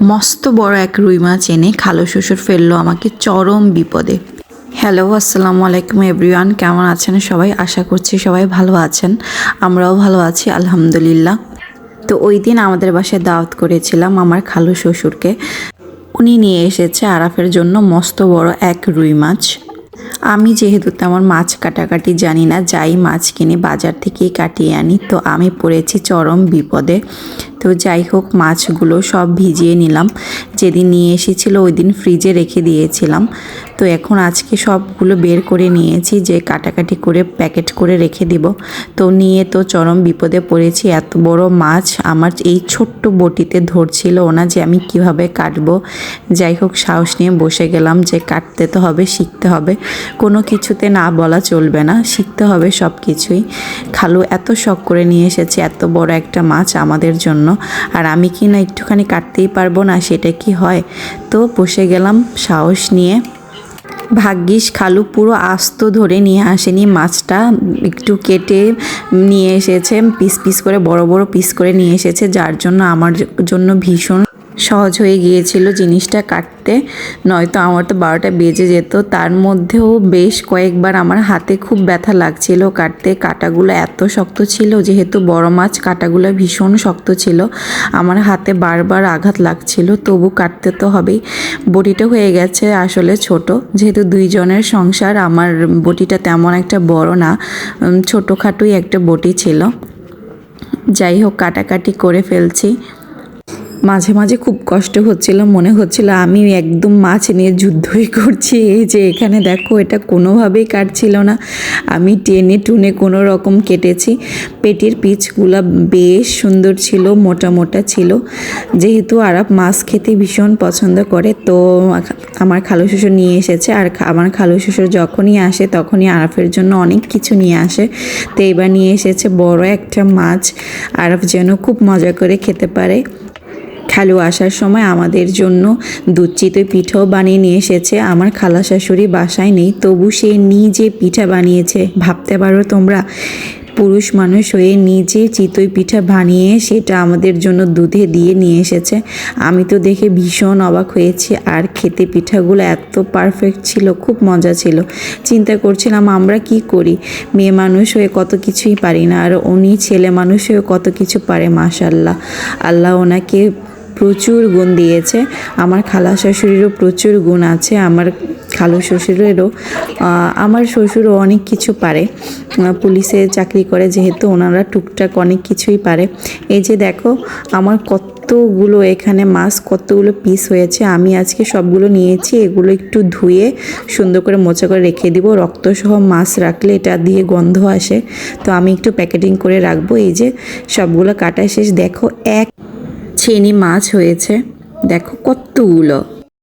মস্ত বড় এক রুই মাছ এনে খালো শ্বশুর ফেলল আমাকে চরম বিপদে। হ্যালো আসসালামু আলাইকুম এভরিওয়ান কেমন আছেন সবাই? আশা করছি সবাই ভালো আছেন। আমরাও ভালো আছি, আলহামদুলিল্লাহ। তো ওই দিন আমাদের বাসায় দাওয়াত করেছিলাম আমার খালু শ্বশুরকে। উনি নিয়ে এসেছে আরাফের জন্য মস্ত বড় এক রুই মাছ। আমি যেহেতু তেমন মাছ কাটাকাটি জানি না, যাই মাছ কিনে বাজার থেকেই কাটিয়ে আনি, তো আমি পড়েছি চরম বিপদে। তো যাই হোক, মাছগুলো সব ভিজিয়ে নিলাম। যেদিন নিয়ে এসেছিল ওই দিন ফ্রিজে রেখে দিয়েছিলাম। তো এখন আজকে সবগুলো বের করে নিয়েছি, যে কাটাকাটি করে প্যাকেট করে রেখে দিব। তো নিয়ে তো চরম বিপদে পড়েছি, এত বড় মাছ আমার এই ছোট্ট বটিতে ধরছিল ওনা যে আমি কীভাবে কাটবো। যাই হোক, সাহস নিয়ে বসে গেলাম যে কাটতে তো হবে, শিখতে হবে। কোনো কিছুতে না বলা চলবে না, শিখতে হবে সব কিছুই খালু এত শখ করে নিয়ে এসেছে, এত বড় একটা মাছ আমাদের জন্য। আর আমি কি না একটুখানি কাটতেই পারব না, সেটা কি হয়? তো বসে গেলাম সাহস নিয়ে। ভাগ্যিস খালু পুরো আস্ত ধরে নিয়ে আসেনি, মাছটা একটু কেটে নিয়ে এসেছে, পিস পিস করে, বড় বড় পিস করে নিয়ে এসেছে, যার জন্য আমার জন্য ভীষণ সহজ হয়ে গিয়েছিল জিনিসটা কাটতে। নয়তো আমার তো বারোটা বেজে যেত। তার মধ্যেও বেশ কয়েকবার আমার হাতে খুব ব্যথা লাগছিল কাটতে। কাটাগুলো এত শক্ত ছিল, যেহেতু বড় মাছ, কাটাগুলো ভীষণ শক্ত ছিল। আমার হাতে বারবার আঘাত লাগছিল, তবু কাটতে তো হবেই। বটিটা হয়ে গেছে আসলে ছোট। যেহেতু দুইজনের সংসার, আমার বটিটা তেমন একটা বড় না ছোটোখাটোই একটা বটি ছিল। যাই হোক, কাটাকাটি করে ফেলছি। মাঝে মাঝে খুব কষ্ট হচ্ছিল, মনে হচ্ছিল আমি একদম মাছ নিয়ে যুদ্ধই করছি। এই যে এখানে দেখো, এটা কোনোভাবেই কাটছিল না। আমি টেনে টুনে কোনো রকম কেটেছি। পেটির পিচগুলো বেশ সুন্দর ছিল, মোটা মোটা ছিল। যেহেতু আরাপ মাছ খেতে ভীষণ পছন্দ করে, তো আমার খালু শ্বশুর নিয়ে এসেছে। আর আমার খালু শ্বশুর যখনই আসে, তখনই আরাফের জন্য অনেক কিছু নিয়ে আসে। তো এবার নিয়ে এসেছে বড় একটা মাছ। আরাফ যেন খুব মজা করে খেতে পারে। খালু আসার সময় আমাদের জন্য দুধ পিঠাও বানিয়ে নিয়ে এসেছে। আমার খালা শাশুড়ি বাসায় নেই, তবু সে নিজে পিঠা বানিয়েছে। ভাবতে পারো তোমরা, পুরুষ মানুষ হয়ে নিজে চিতই পিঠা বানিয়ে সেটা আমাদের জন্য দুধে দিয়ে নিয়ে এসেছে। আমি তো দেখে ভীষণ অবাক হয়েছি, আর খেতে পিঠাগুলো এত পারফেক্ট ছিল, খুব মজা ছিল। চিন্তা করছিলাম আমরা কি করি? মেয়ে মানুষ হয়ে কত কিছুই পারি না, আর উনি ছেলে মানুষ হয়ে কত কিছু পারে, মাশাল্লাহ। আল্লাহ ওনাকে প্রচুর গুণ দিয়েছে। আমার খালা শাশুড়িরও প্রচুর গুণ আছে, আমার খালু শ্বশুরেরও। আমার শ্বশুরও অনেক কিছু পারে। পুলিশে চাকরি করে যেহেতু ওনারা টুকটাক অনেক কিছুই পারে। এই যে দেখো, আমার কতগুলো এখানে মাছ, কতগুলো পিস হয়েছে। আমি আজকে সবগুলো নিয়েছি, এগুলো একটু ধুয়ে সুন্দর করে মোচা করে রেখে দিব। রক্তসহ মাছ রাখলে এটা দিয়ে গন্ধ আসে। তো আমি একটু প্যাকেটিং করে রাখব। এই যে সবগুলো কাটা শেষ। দেখো, এক চেনি মাছ হয়েছে। দেখো কতগুলো